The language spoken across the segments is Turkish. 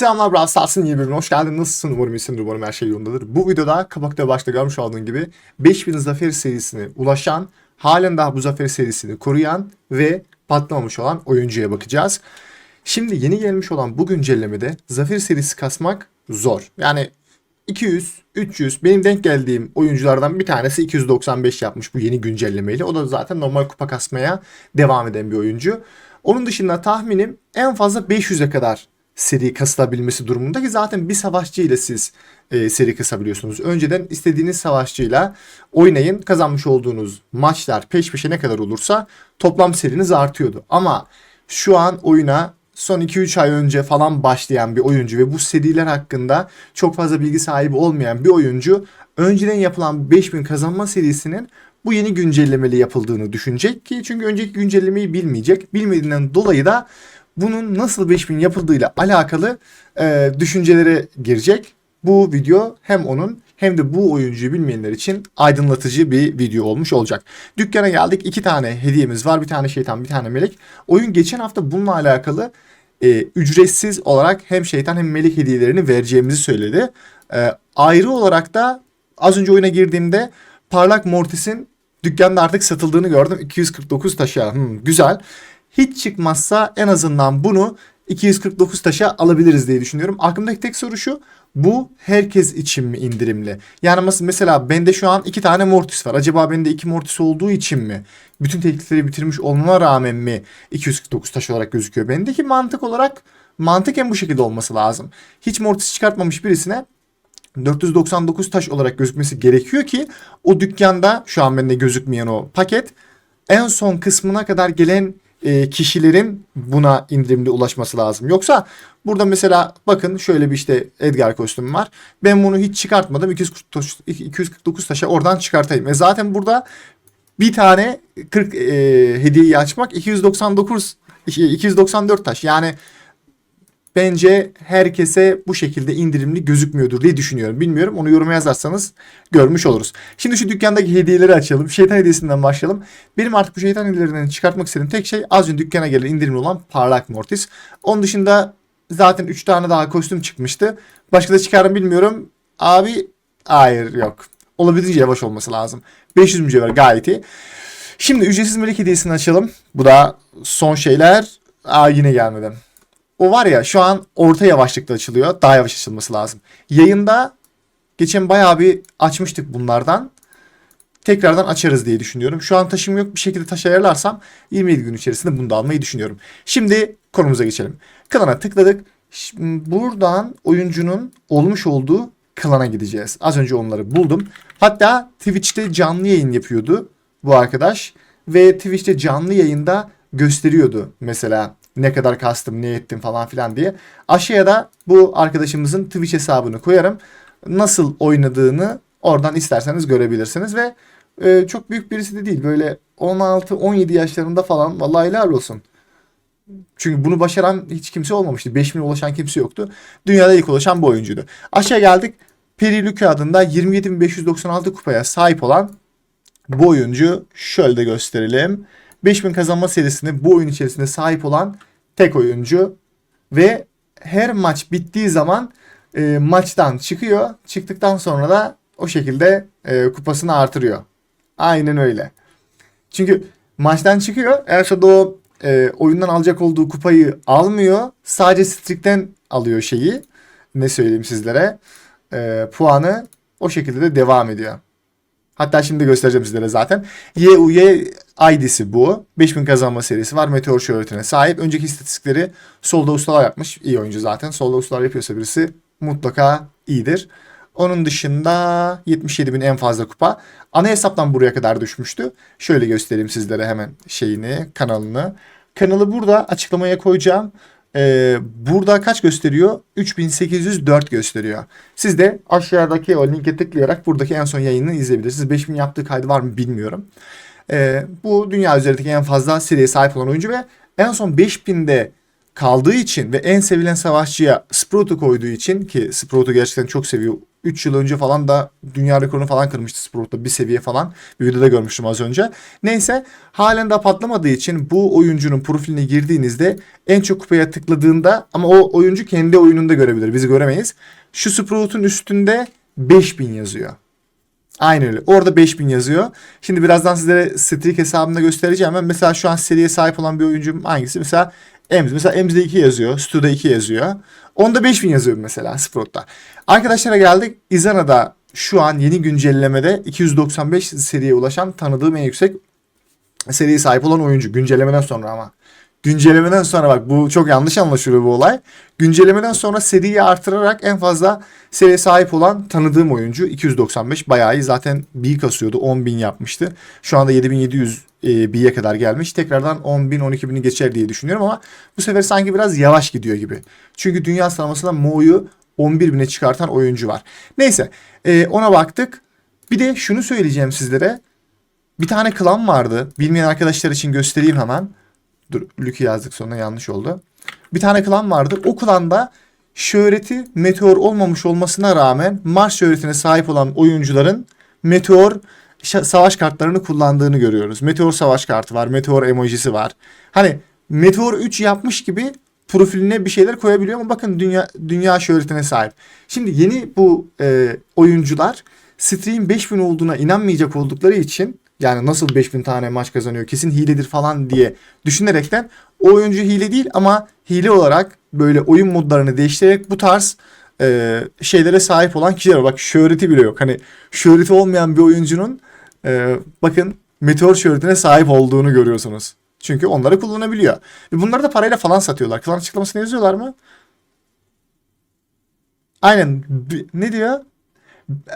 Selamlar Brawl Stars'ın yeni bölümüne hoş geldin. Nasılsın? Umarım iyisindir. Umarım her şey yolundadır. Bu videoda kapakta başta görmüş olduğun gibi 5000 zafer serisine ulaşan, halen daha bu zafer serisini koruyan ve patlamamış olan oyuncuya bakacağız. Şimdi yeni gelmiş olan bu güncellemede zafer serisi kasmak zor. Yani 200, 300 benim denk geldiğim oyunculardan bir tanesi 295 yapmış bu yeni güncellemeyle. O da zaten normal kupa kasmaya devam eden bir oyuncu. Onun dışında tahminim en fazla 500'e kadar seri kasılabilmesi durumunda ki zaten bir savaşçı ile siz e, seri kasabiliyorsunuz. Önceden istediğiniz savaşçıyla oynayın kazanmış olduğunuz maçlar peş peşe ne kadar olursa toplam seriniz artıyordu. Ama şu an oyuna son 2-3 ay önce falan başlayan bir oyuncu ve bu seriler hakkında çok fazla bilgi sahibi olmayan bir oyuncu önceden yapılan 5000 kazanma serisinin bu yeni güncellemeli yapıldığını düşünecek ki çünkü önceki güncellemeyi bilmeyecek. Bilmediğinden dolayı da bunun nasıl 5000 yapıldığıyla alakalı e, düşüncelere girecek. Bu video hem onun hem de bu oyuncuyu bilmeyenler için aydınlatıcı bir video olmuş olacak. Dükkana geldik. iki tane hediyemiz var. Bir tane şeytan, bir tane melek. Oyun geçen hafta bununla alakalı e, ücretsiz olarak hem şeytan hem melek hediyelerini vereceğimizi söyledi. E, ayrı olarak da az önce oyuna girdiğimde Parlak Mortis'in dükkanda artık satıldığını gördüm. 249 taşa. Hmm, güzel. Hiç çıkmazsa en azından bunu 249 taşa alabiliriz diye düşünüyorum. Aklımdaki tek soru şu. Bu herkes için mi indirimli? Yani mes- mesela bende şu an iki tane Mortis var. Acaba bende iki Mortis olduğu için mi? Bütün teklifleri bitirmiş olmama rağmen mi 249 taş olarak gözüküyor? Bendeki mantık olarak mantıken bu şekilde olması lazım. Hiç Mortis çıkartmamış birisine 499 taş olarak gözükmesi gerekiyor ki o dükkanda şu an bende gözükmeyen o paket en son kısmına kadar gelen e, kişilerin buna indirimli ulaşması lazım. Yoksa burada mesela bakın şöyle bir işte Edgar kostümü var. Ben bunu hiç çıkartmadım. 249, 249 taşa oradan çıkartayım. E zaten burada bir tane 40 e, hediyeyi açmak 299 294 taş. Yani bence herkese bu şekilde indirimli gözükmüyordur diye düşünüyorum. Bilmiyorum onu yoruma yazarsanız görmüş oluruz. Şimdi şu dükkandaki hediyeleri açalım. Şeytan hediyesinden başlayalım. Benim artık bu şeytan hediyelerinden çıkartmak istediğim tek şey az önce dükkana gelen indirimli olan parlak mortis. Onun dışında zaten 3 tane daha kostüm çıkmıştı. Başka da çıkarım bilmiyorum. Abi hayır yok. Olabildiğince yavaş olması lazım. 500 mücevher gayet iyi. Şimdi ücretsiz melek hediyesini açalım. Bu da son şeyler. Aa yine gelmedi. O var ya şu an orta yavaşlıkta açılıyor. Daha yavaş açılması lazım. Yayında geçen bayağı bir açmıştık bunlardan. Tekrardan açarız diye düşünüyorum. Şu an taşım yok bir şekilde taş ayarlarsam 27 gün içerisinde bunu da almayı düşünüyorum. Şimdi konumuza geçelim. Klana tıkladık. Şimdi buradan oyuncunun olmuş olduğu klana gideceğiz. Az önce onları buldum. Hatta Twitch'te canlı yayın yapıyordu bu arkadaş. Ve Twitch'te canlı yayında gösteriyordu mesela ne kadar kastım, ne ettim falan filan diye. Aşağıya da bu arkadaşımızın Twitch hesabını koyarım. Nasıl oynadığını oradan isterseniz görebilirsiniz ve e, çok büyük birisi de değil. Böyle 16-17 yaşlarında falan vallahi helal olsun. Çünkü bunu başaran hiç kimse olmamıştı. 5000'e ulaşan kimse yoktu. Dünyada ilk ulaşan bu oyuncuydu. Aşağı geldik. Periluke adında 27.596 kupaya sahip olan bu oyuncu şöyle de gösterelim. 5000 kazanma serisinde bu oyun içerisinde sahip olan tek oyuncu ve her maç bittiği zaman e, maçtan çıkıyor. Çıktıktan sonra da o şekilde e, kupasını artırıyor. Aynen öyle. Çünkü maçtan çıkıyor. Eğer o e, oyundan alacak olduğu kupayı almıyor. Sadece streak'ten alıyor şeyi. Ne söyleyeyim sizlere. E, puanı o şekilde de devam ediyor. Hatta şimdi göstereceğim sizlere zaten. YUY ID'si bu. 5000 kazanma serisi var. Meteor şöhretine sahip. Önceki istatistikleri solda ustalar yapmış. İyi oyuncu zaten. Solda ustalar yapıyorsa birisi mutlaka iyidir. Onun dışında 77 bin en fazla kupa. Ana hesaptan buraya kadar düşmüştü. Şöyle göstereyim sizlere hemen şeyini, kanalını. Kanalı burada açıklamaya koyacağım. Ee, burada kaç gösteriyor? 3804 gösteriyor. Siz de aşağıdaki o linke tıklayarak buradaki en son yayını izleyebilirsiniz. 5000 yaptığı kaydı var mı bilmiyorum. Ee, bu dünya üzerindeki en fazla seriye sahip olan oyuncu ve en son 5000'de kaldığı için ve en sevilen savaşçıya Sprout'u koyduğu için ki Sprout'u gerçekten çok seviyor 3 yıl önce falan da dünya rekorunu falan kırmıştı Sprout'ta bir seviye falan. Bir videoda görmüştüm az önce. Neyse halen daha patlamadığı için bu oyuncunun profiline girdiğinizde en çok kupaya tıkladığında ama o oyuncu kendi oyununda görebilir. Biz göremeyiz. Şu Sprout'un üstünde 5000 yazıyor. Aynen öyle. Orada 5000 yazıyor. Şimdi birazdan sizlere streak hesabında göstereceğim. Ben mesela şu an seriye sahip olan bir oyuncum hangisi? Mesela Ems. Mesela Ems'de 2 yazıyor. Stu'da 2 yazıyor. Onda 5000 yazıyor mesela Sprout'ta. Arkadaşlara geldik. Izana'da şu an yeni güncellemede 295 seriye ulaşan tanıdığım en yüksek seriye sahip olan oyuncu. Güncellemeden sonra ama. Güncellemeden sonra bak bu çok yanlış anlaşılıyor bu olay. Güncellemeden sonra seriyi artırarak en fazla seriye sahip olan tanıdığım oyuncu 295 bayağı iyi. Zaten B kasıyordu 10.000 yapmıştı. Şu anda 7700 e, B'ye kadar gelmiş. Tekrardan 10.000 12.000'i geçer diye düşünüyorum ama bu sefer sanki biraz yavaş gidiyor gibi. Çünkü dünya sıralamasında Mo'yu 11.000'e çıkartan oyuncu var. Neyse e, ona baktık. Bir de şunu söyleyeceğim sizlere. Bir tane klan vardı. Bilmeyen arkadaşlar için göstereyim hemen. Dur Lucky yazdık sonra yanlış oldu. Bir tane klan vardı. O klanda şöhreti meteor olmamış olmasına rağmen Mars şöhretine sahip olan oyuncuların meteor savaş kartlarını kullandığını görüyoruz. Meteor savaş kartı var. Meteor emojisi var. Hani Meteor 3 yapmış gibi profiline bir şeyler koyabiliyor ama bakın dünya dünya şöhretine sahip. Şimdi yeni bu e, oyuncular stream 5000 olduğuna inanmayacak oldukları için yani nasıl 5000 tane maç kazanıyor kesin hiledir falan diye düşünerekten o oyuncu hile değil ama hile olarak böyle oyun modlarını değiştirerek bu tarz e, şeylere sahip olan kişiler var. Bak şöhreti bile yok. Hani şöhreti olmayan bir oyuncunun e, bakın meteor şöhretine sahip olduğunu görüyorsunuz. Çünkü onları kullanabiliyor. Ve bunları da parayla falan satıyorlar. Klan açıklamasını yazıyorlar mı? Aynen. Ne diyor?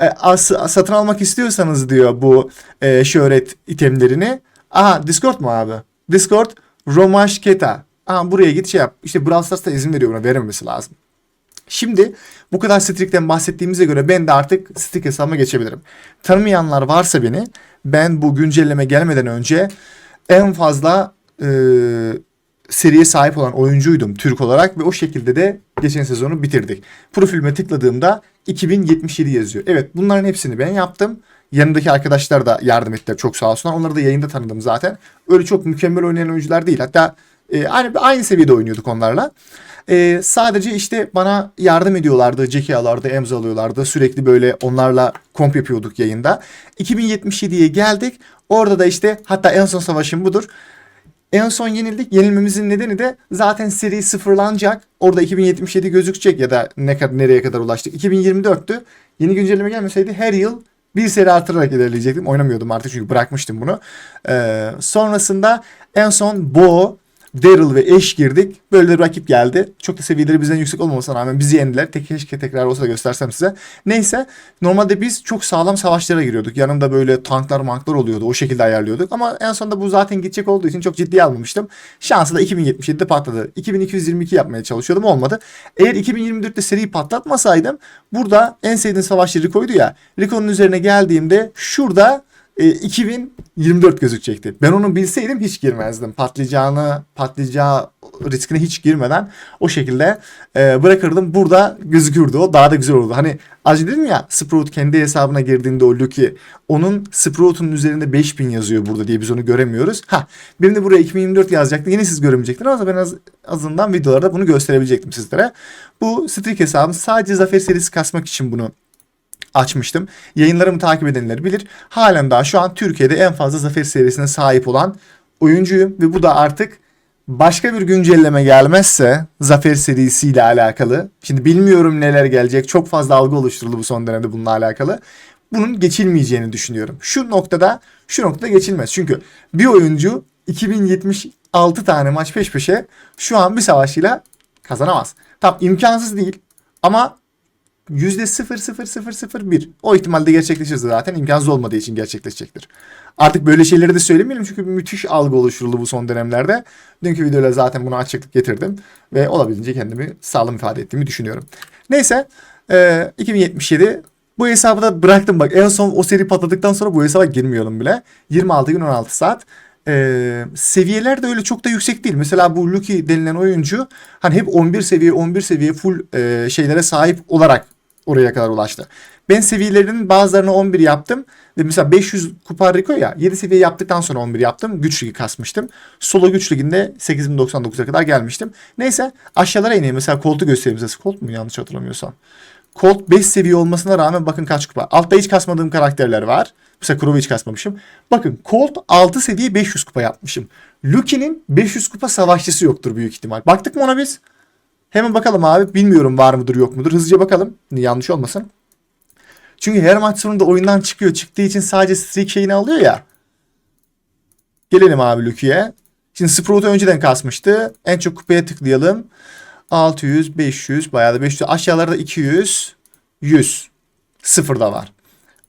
E, satın almak istiyorsanız diyor bu e, şöhret itemlerini. Aha Discord mu abi? Discord Romaş Keta. Aha buraya git şey yap. İşte Brawl Stars'ta izin veriyor buna vermemesi lazım. Şimdi bu kadar Strik'ten bahsettiğimize göre ben de artık Strik hesabıma geçebilirim. Tanımayanlar varsa beni ben bu güncelleme gelmeden önce en fazla e, seriye sahip olan oyuncuydum Türk olarak ve o şekilde de geçen sezonu bitirdik. Profilime tıkladığımda 2077 yazıyor. Evet bunların hepsini ben yaptım. Yanındaki arkadaşlar da yardım ettiler çok sağ olsunlar. Onları da yayında tanıdım zaten. Öyle çok mükemmel oynayan oyuncular değil. Hatta e, aynı aynı seviyede oynuyorduk onlarla. E, sadece işte bana yardım ediyorlardı. Jackie alıyorlardı, Emz alıyorlardı. Sürekli böyle onlarla komp yapıyorduk yayında. 2077'ye geldik. Orada da işte hatta en son savaşım budur. En son yenildik. Yenilmemizin nedeni de zaten seri sıfırlanacak. Orada 2077 gözükecek ya da ne kadar nereye kadar ulaştık. 2024'tü. Yeni güncelleme gelmeseydi her yıl bir seri artırarak ilerleyecektim. Oynamıyordum artık çünkü bırakmıştım bunu. Ee, sonrasında en son Bo, Daryl ve Ash girdik. Böyle bir rakip geldi. Çok da seviyeleri bizden yüksek olmamasına rağmen bizi yendiler. Tek keşke tekrar olsa da göstersem size. Neyse normalde biz çok sağlam savaşlara giriyorduk. Yanımda böyle tanklar manklar oluyordu. O şekilde ayarlıyorduk. Ama en sonunda bu zaten gidecek olduğu için çok ciddiye almamıştım. Şansı da 2077'de patladı. 2222 yapmaya çalışıyordum olmadı. Eğer 2024'te seriyi patlatmasaydım burada en sevdiğim savaşçı Rico'ydu ya. Rico'nun üzerine geldiğimde şurada e, 2024 gözükecekti. Ben onu bilseydim hiç girmezdim. Patlayacağını, patlayacağı riskine hiç girmeden o şekilde e, bırakırdım. Burada gözükürdü o. Daha da güzel olurdu. Hani az dedim ya Sprout kendi hesabına girdiğinde o Lucky onun Sprout'un üzerinde 5000 yazıyor burada diye biz onu göremiyoruz. Ha benim de buraya 2024 yazacaktı. Yine siz göremeyecektiniz ama ben az, azından videolarda bunu gösterebilecektim sizlere. Bu Streak hesabım sadece Zafer serisi kasmak için bunu açmıştım. Yayınlarımı takip edenler bilir. Halen daha şu an Türkiye'de en fazla zafer serisine sahip olan oyuncuyum ve bu da artık başka bir güncelleme gelmezse zafer serisiyle alakalı. Şimdi bilmiyorum neler gelecek. Çok fazla algı oluşturuldu bu son dönemde bununla alakalı. Bunun geçilmeyeceğini düşünüyorum. Şu noktada şu noktada geçilmez. Çünkü bir oyuncu 2076 tane maç peş peşe şu an bir savaşıyla kazanamaz. Tam imkansız değil ama %00001. O ihtimalde gerçekleşirse zaten imkansız olmadığı için gerçekleşecektir. Artık böyle şeyleri de söylemeyelim çünkü müthiş algı oluşturuldu bu son dönemlerde. Dünkü videoda zaten buna açıklık getirdim ve olabildiğince kendimi sağlam ifade ettiğimi düşünüyorum. Neyse e, 2077 bu hesabı da bıraktım bak en son o seri patladıktan sonra bu hesaba girmiyorum bile. 26 gün 16 saat. Ee, seviyeler de öyle çok da yüksek değil. Mesela bu Lucky denilen oyuncu hani hep 11 seviye 11 seviye full e, şeylere sahip olarak oraya kadar ulaştı. Ben seviyelerinin bazılarını 11 yaptım. Mesela 500 kupa Rico ya 7 seviye yaptıktan sonra 11 yaptım. Güç ligi kasmıştım. Solo güç liginde 8099'a kadar gelmiştim. Neyse aşağılara ineyim. Mesela Colt'u göstereyim size. Colt mu yanlış hatırlamıyorsam. Colt 5 seviye olmasına rağmen bakın kaç kupa. Altta hiç kasmadığım karakterler var. Mesela Crow'u hiç kasmamışım. Bakın Colt 6 seviye 500 kupa yapmışım. Luki'nin 500 kupa savaşçısı yoktur büyük ihtimal. Baktık mı ona biz? Hemen bakalım abi. Bilmiyorum var mıdır yok mudur. Hızlıca bakalım. Yanlış olmasın. Çünkü her maç sonunda oyundan çıkıyor. Çıktığı için sadece streak şeyini alıyor ya. Gelelim abi Luki'ye. Şimdi Sprout'u önceden kasmıştı. En çok kupaya tıklayalım. 600, 500, bayağı da 500. Aşağılarda 200, 100. Sıfır da var.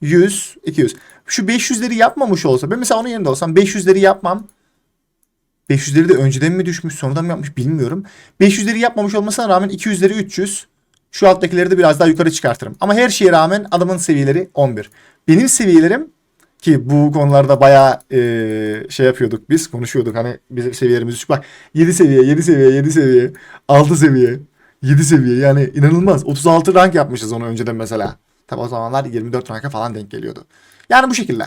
100, 200. Şu 500'leri yapmamış olsa, ben mesela onun yerinde olsam 500'leri yapmam. 500'leri de önceden mi düşmüş, sonradan mı yapmış bilmiyorum. 500'leri yapmamış olmasına rağmen 200'leri 300. Şu alttakileri de biraz daha yukarı çıkartırım. Ama her şeye rağmen adamın seviyeleri 11. Benim seviyelerim ki bu konularda bayağı e, şey yapıyorduk biz konuşuyorduk hani bizim seviyelerimiz düşük. Bak 7 seviye 7 seviye 7 seviye 6 seviye 7 seviye yani inanılmaz 36 rank yapmışız onu önceden mesela. Tabi o zamanlar 24 ranka falan denk geliyordu. Yani bu şekilde.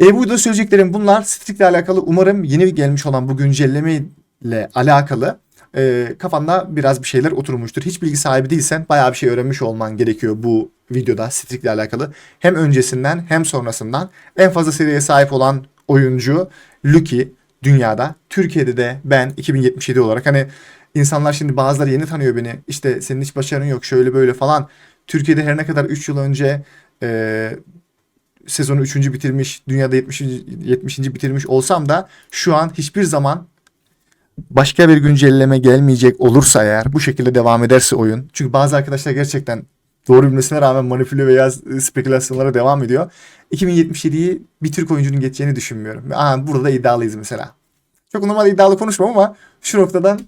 E, bu videoda söyleyeceklerim bunlar. Strik'le alakalı umarım yeni gelmiş olan bu güncelleme ile alakalı e, kafanda biraz bir şeyler oturmuştur. Hiç bilgi sahibi değilsen bayağı bir şey öğrenmiş olman gerekiyor bu videoda Strik'le alakalı. Hem öncesinden hem sonrasından en fazla seriye sahip olan oyuncu Lucky dünyada. Türkiye'de de ben 2077 olarak hani insanlar şimdi bazıları yeni tanıyor beni. İşte senin hiç başarın yok şöyle böyle falan. Türkiye'de her ne kadar 3 yıl önce e, sezonu 3. bitirmiş, dünyada 70. 70. bitirmiş olsam da şu an hiçbir zaman başka bir güncelleme gelmeyecek olursa eğer bu şekilde devam ederse oyun. Çünkü bazı arkadaşlar gerçekten doğru bilmesine rağmen manipüle veya spekülasyonlara devam ediyor. 2077'yi bir Türk oyuncunun geçeceğini düşünmüyorum. Aha, burada da iddialıyız mesela. Çok normal iddialı konuşmam ama şu noktadan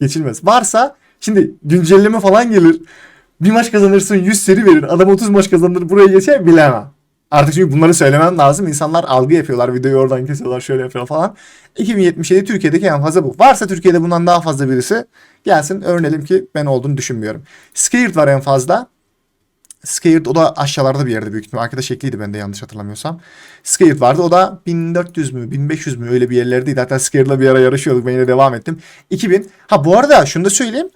geçilmez. Varsa şimdi güncelleme falan gelir. Bir maç kazanırsın 100 seri verir. Adam 30 maç kazanır buraya geçer bilemem. Artık çünkü bunları söylemem lazım. İnsanlar algı yapıyorlar. Videoyu oradan kesiyorlar şöyle yapıyor falan. 2077 Türkiye'deki en fazla bu. Varsa Türkiye'de bundan daha fazla birisi gelsin öğrenelim ki ben olduğunu düşünmüyorum. Scared var en fazla. Scared o da aşağılarda bir yerde büyük ihtimal. Arkadaş ekliydi ben de yanlış hatırlamıyorsam. Scared vardı. O da 1400 mü 1500 mü öyle bir yerlerdeydi. Hatta Scared'la bir ara yarışıyorduk. Ben yine devam ettim. 2000. Ha bu arada şunu da söyleyeyim.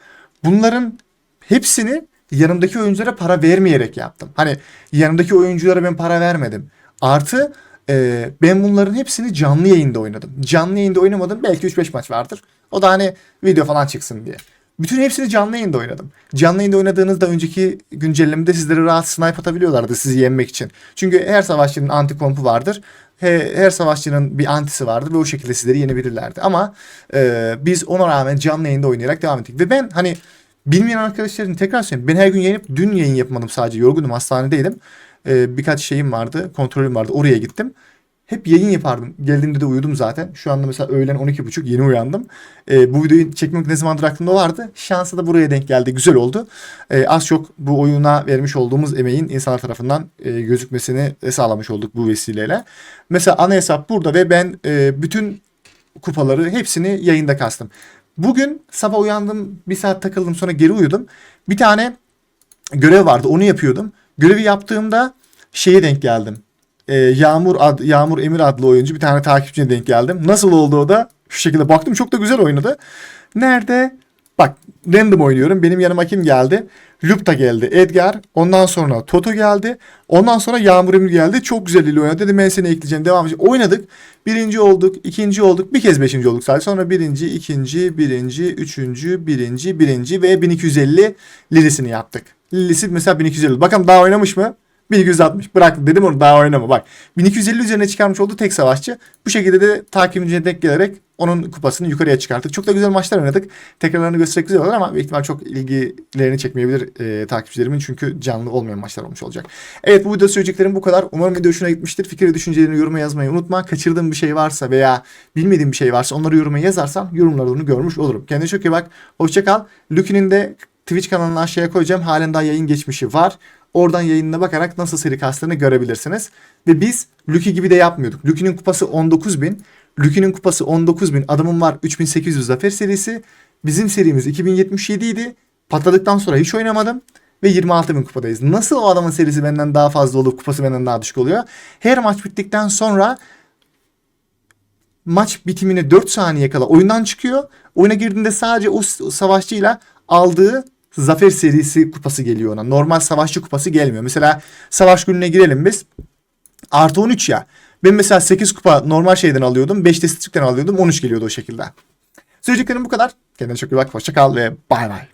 Bunların hepsini yanımdaki oyunculara para vermeyerek yaptım. Hani yanımdaki oyunculara ben para vermedim. Artı e, ben bunların hepsini canlı yayında oynadım. Canlı yayında oynamadım. Belki 3-5 maç vardır. O da hani video falan çıksın diye. Bütün hepsini canlı yayında oynadım. Canlı yayında oynadığınızda önceki güncellemede sizlere rahat snipe atabiliyorlardı sizi yenmek için. Çünkü her savaşçının anti kompu vardır. Her savaşçının bir antisi vardır ve o şekilde sizleri yenebilirlerdi. Ama e, biz ona rağmen canlı yayında oynayarak devam ettik. Ve ben hani Bilmeyen arkadaşların tekrar söyleyeyim. Ben her gün yayın dün yayın yapmadım sadece. Yorgundum hastanedeydim. Ee, birkaç şeyim vardı. Kontrolüm vardı. Oraya gittim. Hep yayın yapardım. Geldiğimde de uyudum zaten. Şu anda mesela öğlen 12.30 yeni uyandım. Ee, bu videoyu çekmek ne zamandır aklımda vardı. Şansı da buraya denk geldi. Güzel oldu. Ee, az çok bu oyuna vermiş olduğumuz emeğin insanlar tarafından e, gözükmesini sağlamış olduk bu vesileyle. Mesela ana hesap burada ve ben e, bütün kupaları hepsini yayında kastım. Bugün sabah uyandım bir saat takıldım sonra geri uyudum. Bir tane görev vardı onu yapıyordum. Görevi yaptığımda şeye denk geldim. Ee, Yağmur ad, Yağmur Emir adlı oyuncu bir tane takipçine denk geldim. Nasıl oldu o da? Şu şekilde baktım çok da güzel oynadı. Nerede? Random oynuyorum. Benim yanıma kim geldi? Lupta geldi. Edgar. Ondan sonra Toto geldi. Ondan sonra Yağmur Emir geldi. Çok güzel ile oynadı. Dedim ben seni ekleyeceğim. Devam edeceğim. Oynadık. Birinci olduk. ikinci olduk. Bir kez beşinci olduk sadece. Sonra birinci, ikinci, birinci, üçüncü, birinci, birinci ve 1250 lilisini yaptık. Lilisi mesela 1250. Bakalım daha oynamış mı? 1260 bıraktım dedim onu daha oynama bak. 1250 üzerine çıkarmış olduğu tek savaşçı. Bu şekilde de takibine denk gelerek onun kupasını yukarıya çıkarttık. Çok da güzel maçlar oynadık. Tekrarlarını göstererek güzel olur ama büyük ihtimal çok ilgilerini çekmeyebilir e, takipçilerimin. Çünkü canlı olmayan maçlar olmuş olacak. Evet bu video söyleyeceklerim bu kadar. Umarım video hoşuna gitmiştir. Fikir ve düşüncelerini yoruma yazmayı unutma. Kaçırdığım bir şey varsa veya bilmediğim bir şey varsa onları yoruma yazarsan yorumlarda görmüş olurum. Kendine çok iyi bak. Hoşçakal. Luki'nin de Twitch kanalını aşağıya koyacağım. Halen daha yayın geçmişi var. Oradan yayınına bakarak nasıl seri kastlarını görebilirsiniz. Ve biz Lucky gibi de yapmıyorduk. Lucky'nin kupası 19.000. Lucky'nin kupası 19.000. Adamın var 3800 zafer serisi. Bizim serimiz 2077 idi. Patladıktan sonra hiç oynamadım. ve 26 bin kupadayız. Nasıl o adamın serisi benden daha fazla olup kupası benden daha düşük oluyor? Her maç bittikten sonra maç bitimine 4 saniye kala oyundan çıkıyor. Oyuna girdiğinde sadece o savaşçıyla aldığı zafer serisi kupası geliyor ona. Normal savaşçı kupası gelmiyor. Mesela savaş gününe girelim biz. Artı 13 ya. Ben mesela 8 kupa normal şeyden alıyordum. 5 de alıyordum. 13 geliyordu o şekilde. Söyleyeceklerim bu kadar. Kendine çok iyi bak. Hoşça kal ve bay bay.